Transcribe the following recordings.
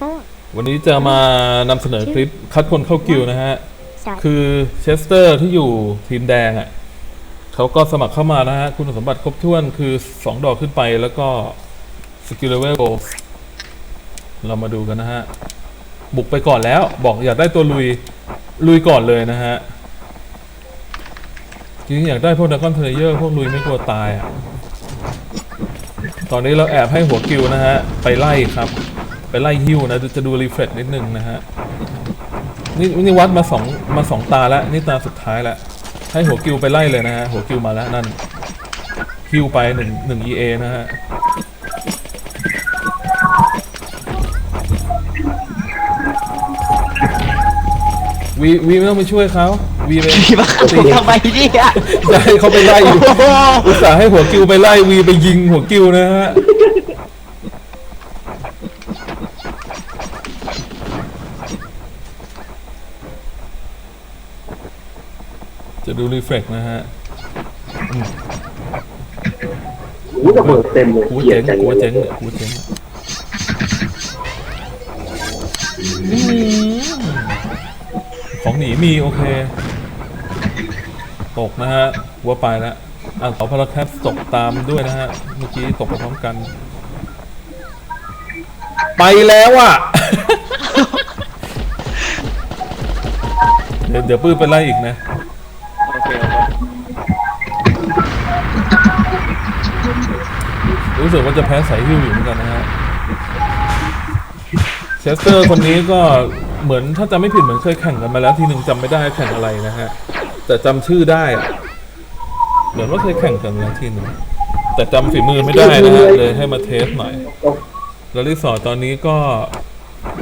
four, วันนี้จะมานำเสนอคลิปคัดคนเข้ากิวนะฮะ start. คือเชสเตอร์ที่อยู่ทีมแดงอะเขาก็สมัครเข้ามานะฮะ คุณสมบัติครบถ้วนคือ 2 ดอกขึ้นไปแล้วก็สกิลเลเวลเรามาดูกันนะฮะ บุกไปก่อนแล้วบอกอยากได้ตัวลุย ลุยก่อนเลยนะฮะ จริงๆอยากได้พวกดักคอนเทเยอร์พวกลุยไม่กลัวตายอะตอนนี้เราแอบให้หัวกิวนะฮะ ไปไล่ครับ ไปไล่ฮิวนะจะดูรีเฟรชนิดนึงนะฮะนี่นี่วัดมาสองมาสองตาแล้วนี่ตาสุดท้ายแล้วให้หัวกิวไปไล่เลยนะฮะหัวกิวมาแล้วนั่นฮิวไปหนึ่งหนึ่ง EA นะฮะวีวีไม่ต้องไปช่วยเขาวีไปพี่มาขับผมทำไมเนี่ยจะให้เขาไปไล่อยู่โอ้โหอุตส่าห์ให้หัวกิวไปไล่วีไปยิงหัวกิวนะฮะ ดูรีเฟกนะฮะหูระเบิดเต็มเลยกูเกลียเจ๋ดงจังกูเลยเจ๋งกูเจ๋งอื้อหือของหนีมีโอเค ตกนะฮะหัวไปแล้วอะขอพาราแคปตกตามด้วยนะฮะ เมื่อกี้ตกไปพร้อมกัน ไปแล้วอะ เดี๋ยวเดี๋ยวปื้มไปไล่อีกนะ รู้สึกว่าจะแพ้สายฮิวอยู่เหมือนกันนะฮะเชสเตอร์คนนี้ก็เหมือนถ้าจำไม่ผิดเหมือนเคยแข่งกันมาแล้วทีหนึ่งจำไม่ได้แข่งอะไรนะฮะ แต่จำชื่อได้ เหมือนว่าเคยแข่งกันมาแล้วทีหนึ่งแต่จำฝีมือไม่ได้นะฮะเลยให้มาเทสหน่อยแล้วรีสอร์ตอนนี้ก็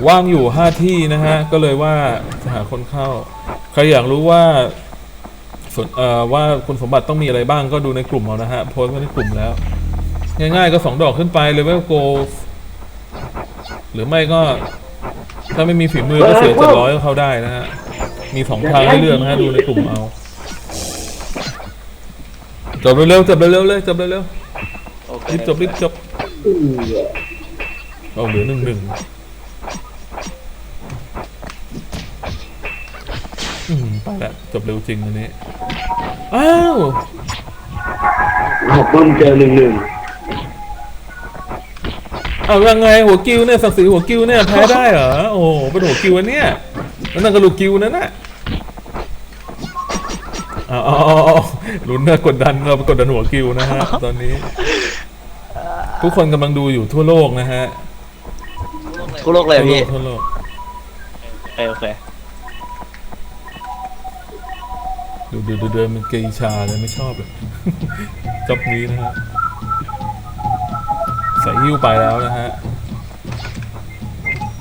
ว่างอยู่ห้าที่นะฮะ ก็เลยว่าจะหาคนเข้า ใครอยากรู้ว่าวนเอ่อว่าคุณสมบัติต้องมีอะไรบ้างก็ดูในกลุ่มเอานะฮะโพสต์ไว้ในกลุ่มแล้ว ง่าย ๆ ก็สองดอกขึ้นไปเลเวลโกหรือไม่ก็ ถ้าไม่มีฝีมือก็เสียเจ็ดร้อยก็เข้าได้นะฮะ มีสองทางให้เลือกนะฮะ ดูในกลุ่มเอาจบเร็วๆจบเร็วๆเลยจบเร็วโอเคๆรีบจบรีบจบเอาเหลือหนึ่งหนึ่งอืมไปละจบเร็วจริงอันนี้ อ้าวหัวปึ้มเจอหนึ่งหนึ่ง เอายังไงหัวกิวเนี่ยศักดิ์ศรีหัวกิวเนี่ยแพ้ได้เหรอโอ้โหเป็นหัวกิวอันเนี่ยแล้วนั่นก็ลูกกิวนั่นน่ะเอ๋อาเอาเอาลุ้นนะกดดันเราไปกดดันหัวกิวนะฮะตอนนี้ ทุกคนกำลังดูอยู่ทั่วโลกนะฮะทั่วโลกเลยทั่วโลพี่กทั่วโลกโอเคโอเคดูดูดูเดินมันเกยชาเลยไม่ชอบเลยจบนี้นะฮะใส่หิ้วไปแล้วนะฮะ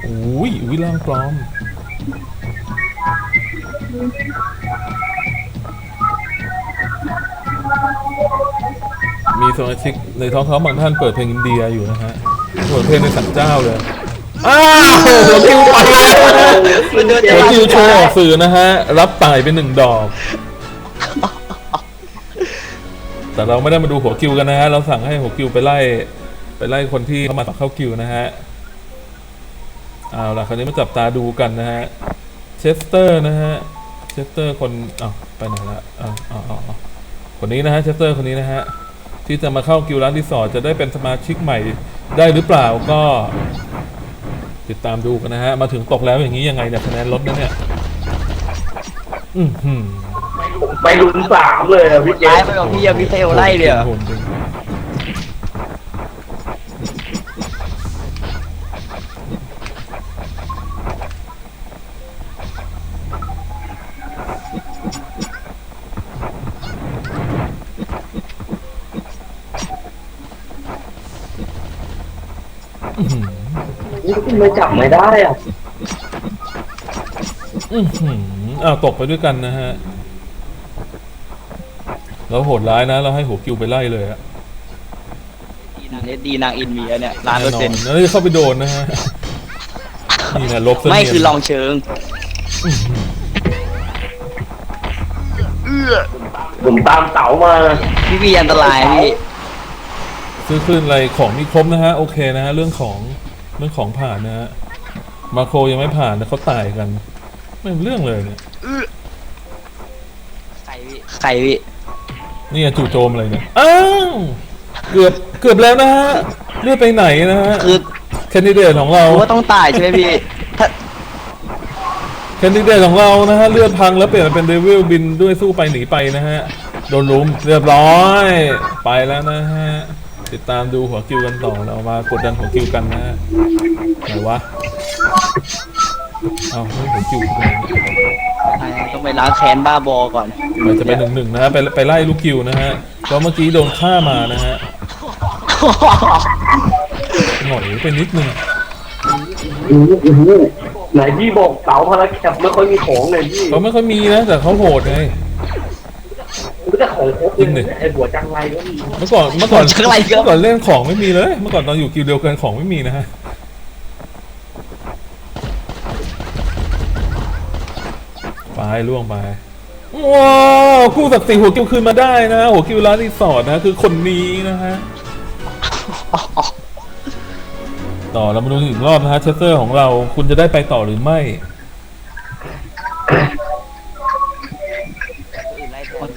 อุ้ยอุ้ยร่างปลอม มีสมาชิกในท้องท้องบางท่านเปิดเพลงอินเดียอยู่นะฮะเปิดเพลงในสันเจ้าเลยอ้าวหัวคิวไปแล้วหัวคิวโชว์ออกสื่อนะฮะ รับตายไปหนึ่งดอก แต่เราไม่ได้มาดูหัวคิวกันนะฮะ เราสั่งให้หัวคิวไปไล่ ไปไล่คนที่เข้ามาตักเข้าคิวนะฮะเอาล่ะคราวนี้มาจับตาดูกันนะฮะเชสเตอร์นะฮะเชสเตอร์คนอ้าวไปไหนละอ้าวอ้าวอ้าวอ้าวคนนี้นะฮะเชสเตอร์คนนี้นะฮะที่จะมาเข้ากิวร้านที่สอจะได้เป็นสมาชิกใหม่ได้หรือเปล่าก็ ติดตามดูกันนะฮะ มาถึงตกแล้วอย่างนี้ยังไงเนี่ยคะแนนลดนะเนี่ยอือหือไปลุ้นสามเลยอะพี่เจย้ายไปกับพี่ยาพี่เทลไล่เดี๋ยว โหดจริงอื้อหือ นี่ทำไมจับไม่ได้อะอื้อหืออ้าวตกไปด้วยกันนะฮะเราโหดร้ายนะ เราให้หัวกิวไปไล่เลยอะดีนางเนดีนางอินเมียเนี่ยล้านเปอร์เซ็นต์แล้วจะเข้าไปโดนนะฮะ นี่นะลบเสนียนไม่คือลองเชิง ผมตามเต๋ามา พี่พี่อันตรายพี่ ซื้อคลื่นอะไรของมีครบนะฮะโอเคนะฮะเรื่องของเรื่องของผ่านนะฮะมาโครยังไม่ผ่านนะเขาตายกันไม่เป็นเรื่องเลยเนี่ยใครพี่ใครพี่นี่ไงจู่โจมอะไรเนี่ยอ้าวเกือบเกือบแล้วนะฮะเลือดไปไหนนะฮะคือแคนดิเดตของเรารู้ว่าต้องตายใช่ไหมพี่ถ้าแคนดิเดตของเรานะฮะเลือดพังแล้วเปลี่ยนมาเป็นเดวิลบินด้วยสู้ไปหนีไปนะฮะโดนลุมเรียบร้อย ไปแล้วนะฮะ ติดตามดูหัวคิวกันต่อเรามากดดันหัวคิวกันนะฮะไหนวะเอาเฮ้ยหัวคิวคืออะไรเนี่ยต้องไปล้างแค้นบ้าบอก่อนมันจะเป็นหนึ่งหนึ่งนะฮะไปไปไล่ลูกคิวนะฮะเพราะเมื่อกี้โดนฆ่ามานะฮะหน่อยไปนิดนึงอู้หูไหนพี่บอกเต๋าพลักแคปไม่ค่อยมีของเลยพี่เขาไม่ค่อยมีนะแต่เขาโหดไง มันก็จะของครบจริงดิเลยไอ้หัวจังไรก็มีเมื่อก่อนเมื่อก่อนเมื่อก่อนเล่นของไม่มีเลย เมื่อก่อนตอนอยู่กิวเดียวกันของไม่มีนะฮะไปล่วงไปว้าวคู่ศักดิ์ศรีหัวคิวคืนมาได้นะหัวคิวร้านรีสอร์ทนะคือคนนี้นะฮะต่อเรามาดูอีกรอบนะฮะเชสเตอร์ของเราคุณจะได้ไปต่อหรือไม่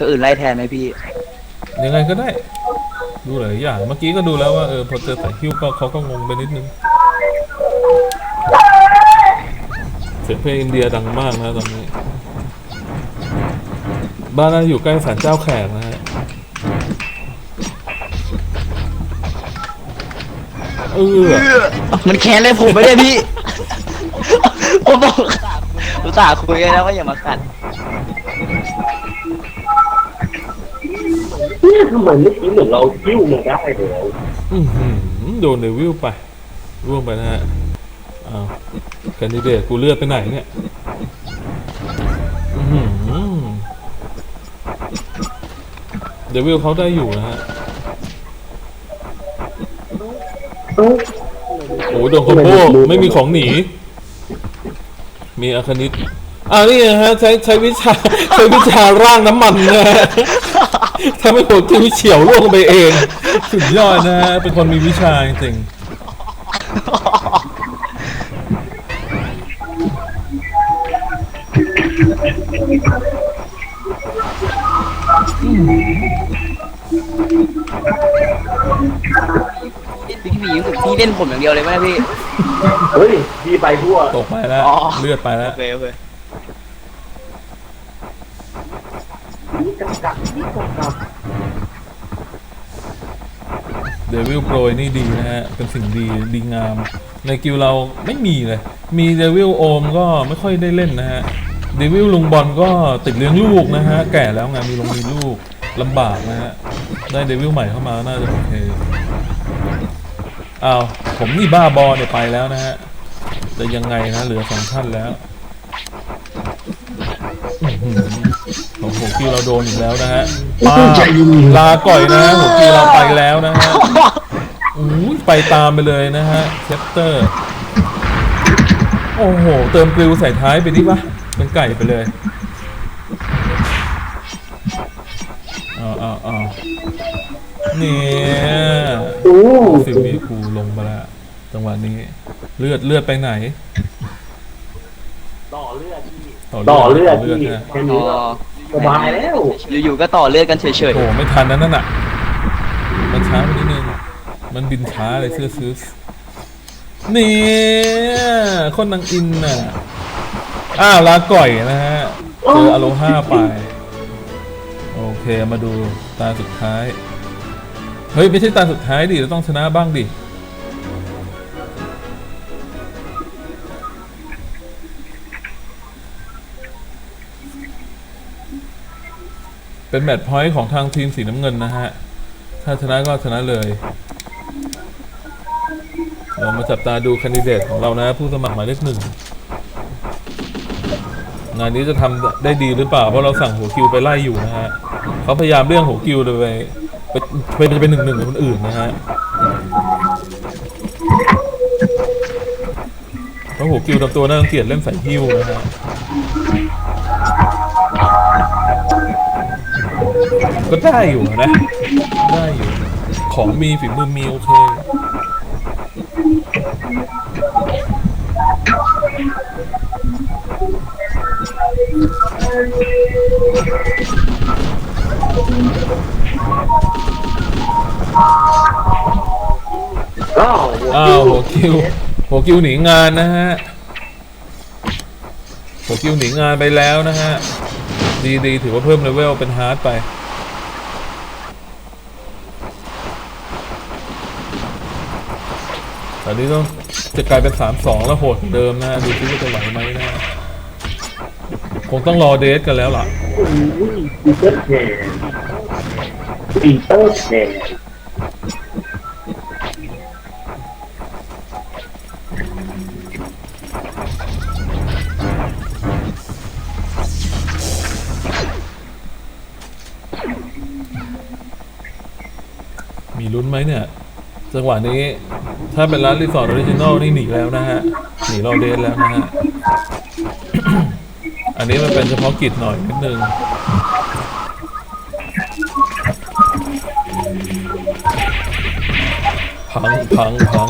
ตัวอื่นไล่แทนไหมพี่ ยังไงก็ได้ ดูหลายอย่างเมื่อกี้ก็ดูแล้วว่าเออพอเจอสายคิ้วก็เขาก็งงไปนิดนึงเสียงเพลงอินเดียดังมากนะตอนนี้ บ้านเราอยู่ใกล้ศาลเจ้าแขกนะฮะเออมันแค้นเลยผมไม่ได้พี่ ผมบอกรู้จักคุยกันแล้วว่าอย่ามากัด ยทำไมเมื่อกี้เหมือนเราคิ้วมาได้เลยอื้อหือโดนเดวิลไปร่วงไปนะฮะอ้าวแคนดิเดตกูเลือดไปไหนเนี่ยอื้อหือเดวิลเขาได้อยู่นะฮะโอ้ยโดนคอมโบไม่มีของหนี มีอาคณิตอ่านี่ไงฮะใช้ใช้วิชา ใช้วิชาร่างน้ำมันนะฮะ ทำให้หัวคิวเฉียวล่วงไปเอง สุดยอดนะฮะเป็นคนมีวิชาจริงๆพี่หมีรู้สึกพี่เล่นผมอย่างเดียวเลยไหมพี่ เฮ้ยพี่ไปทั่วตกไปแล้วอ๋อเลือดไปแล้โอวเคโอเค กักกักกักกักเดวิลโปรยนี่ดีนะฮะ เป็นสิ่งดีดีงาม ในกิลเราไม่มีเลย มีเดวิลโอมก็ไม่ค่อยได้เล่นนะฮะ เดวิลลุงบอลก็ติดเลี้ยงลูกนะฮะ แก่แล้วไงมีลงมีลูกลำบากนะฮะ ได้เดวิลใหม่เข้ามาน่าจะโอเคอ้าวผมนี่บ้าบอเนี่ยไปแล้วนะฮะจะยังไงนะเหลือสองท่านแล้ว โอ้โหคิวเราโดนอีกแล้วนะฮะป้าบลาก่อยนะฮะหัวคิวเราไปแล้วนะฮะอู้ยไปตามไปเลยนะฮะเชสเตอร์ โอ้โห เติมกริวใส่ท้ายไปดิปะเป็นไก่ไปเลยเอาเอาเอาเนี่ยโอ้สิบวีคูลงไปแล้วจังหวะนี้ เลือดเลือดไปไหน ต่อเลือดพี่ต่อต่อเลือดต่พี่นะแค่อ๋นี้อก็สบายแล้วอยู่ๆก็ต่อเลือดกันเฉยโอ้โหไม่ทันนะนั่นน่ะ มันช้าไปนิดนึง มันบินช้าเลยเสื้อซื้อเนี่ยคนนางอินน่ะ อ้าวลาก่อยนะฮะเจออโลห้าไป โอเคมาดูตาสุดท้าย เฮ้ย ไม่ใช่ตาสุดท้ายดิเราต้องชนะบ้างดิ เป็นแมตช์พอยต์ของทางทีมสีน้ำเงินนะฮะ ถ้าชนะก็ชนะเลย เรามาจับตาดูแคนดิเดตของเรานะ ผู้สมัครหมายเลขหนึ่งงานนี้จะทำได้ดีหรือเปล่า เพราะเราสั่งหัวคิวไปไล่อยู่นะฮะเขาพยายามเรื่องหัวคิวเลยไปไปไปจะเป็นหนึ่งหนึ่งกับคนอื่นนะฮะเพราะหัวคิวทำตัวน่ารังเกลียจเล่นใส่ฮิวนะฮะ ก็ได้อยู่นะ ได้อยู่ ของมีฝีมือมีโอเค อ้าวอ้าหัวคิวหัวคิวหนีงานนะฮะหัวคิวหนีงานไปแล้วนะฮะ ดีดีถือว่าเพิ่มเลเวลเป็นฮาร์ดไป อนนี้ต้องจะกลายเป็นสามสองแล้วโหดเดิมนะดูซิว่จะไหวไหมนะคงต้องรอเดทกันแล้วล่ะปีเตอร์แทนปีเตอร์แทนมีลุ้นไหมเนี่ย จังหวะนี้ถ้าเป็นร้านรีสอร์ทออริจินอลนี่หนีแล้วนะฮะ หนีรอเดทแล้วนะฮะ อันนี้มันเป็นเฉพาะกิจหน่อยนิดนึงพังพังพัง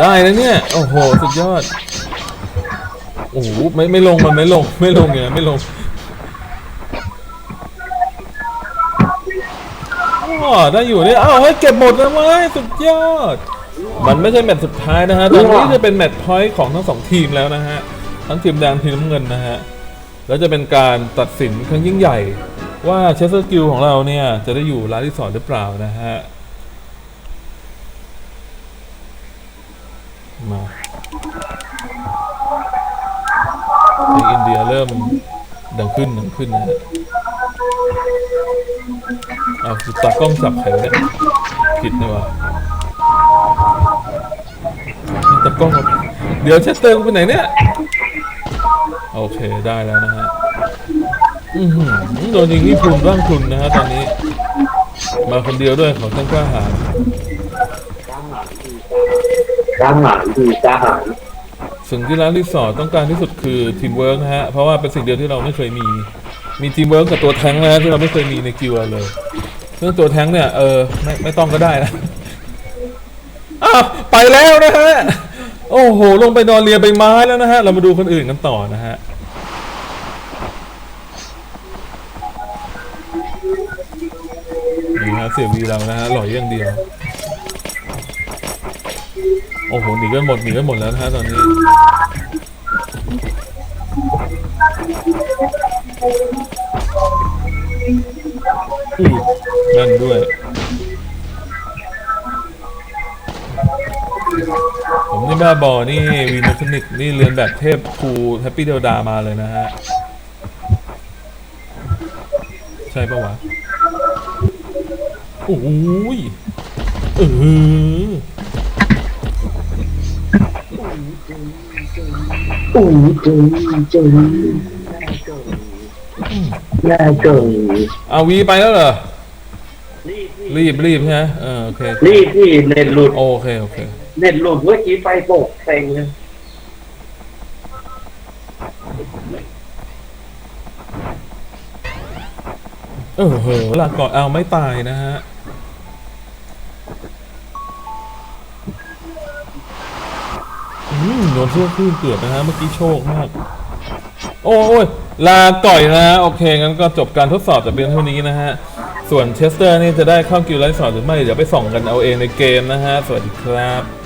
ได้แล้วเนี่ย โอ้โห สุดยอด โอ้โหไม่ไม่ลงมันไม่ลง ไม่ลงอย่างนั้นไม่ลง อ๋อได้อยู่เนี่ยอ้าวให้ยเก็บหมดแล้วไหมสุดยอด มันไม่ใช่แมตช์สุดท้ายนะฮะตอนนี้จะเป็นแมตช์พอยต์ของทั้งสองทีมแล้วนะฮะ ทั้งทีมแดงทีมน้ำเงินนะฮะ แล้วจะเป็นการตัดสินครั้งยิ่งใหญ่ ว่าเชสเตอร์กิลของเราเนี่ย จะได้อยู่ร้านที่สองหรือเปล่านะฮะ มาเพลงอินเดียเริ่มดังขึ้นดังขึ้นนะฮะ เอาคือตากล้องจับใครวะเนี่ยผิดนี่วะนี่ตากล้องเอาเดี๋ยวเชสเตอร์ไปไหนเนี่ย โอเคได้แล้วนะฮะอือหือโดนยิงนี่พลุนร่างพลุนนะฮะตอนนี้ มาคนเดียวด้วยเขาตั้งกล้าหาญกล้าหาญคือกล้าหาญสิ่งที่ร้านรีสอร์ทต้องการที่สุดคือทีมเวิร์กนะฮะ เพราะว่าเป็นสิ่งเดียวที่เราไม่เคยมี มีทีมเวิร์กกับตัวแท้งนะฮะที่เราไม่เคยมีในกิวเราเลยเรื่องตัวแท้งเนี่ยเออไม่ไม่ต้องก็ได้นะอ้าวไปแล้วนะฮะโอ้โหลงไปนอนเรียใบไม้แล้วนะฮะเรามาดูคนอื่นกันต่อนะฮะดีฮะเสียวีเรานะฮะหล่อยอย่างเดียวโอ้โหหนีกันหมดหนีกันหมดแล้วนะฮะตอนนี้ อือนั่นด้วย ผมนี่บ้าบอนี่วีนคนิกนี่เรียนแบบเทพครูแฮปปี้เดลดามาเลยนะฮะ ใช่ปะวะ โอ้ยเอออู้จูจู น่าเกินเอาวีไปแล้วเหรอ รีบรีบรีบใช่ไหมเออโอเครีบพี่เน็ตหลุดโอเคโอเค เน็ตหลุดเมื่อกี้ไฟโปกเต็งเลยเออเหอะลาก่อนเอาไม่ตายนะฮะ อืมโดนเสื้อคลื่นเกือบนะฮะ เมื่อกี้โชคมาก โอ้ยลาก่อยนะ โอเค งั้นก็จบการทดสอบแต่เพียงเท่านี้นะฮะ ส่วนเชสเตอร์นี่จะได้เข้ากิวไลท์สอนหรือไม่ เดี๋ยวไปส่องกันเอาเองในเกมนะฮะ สวัสดีครับ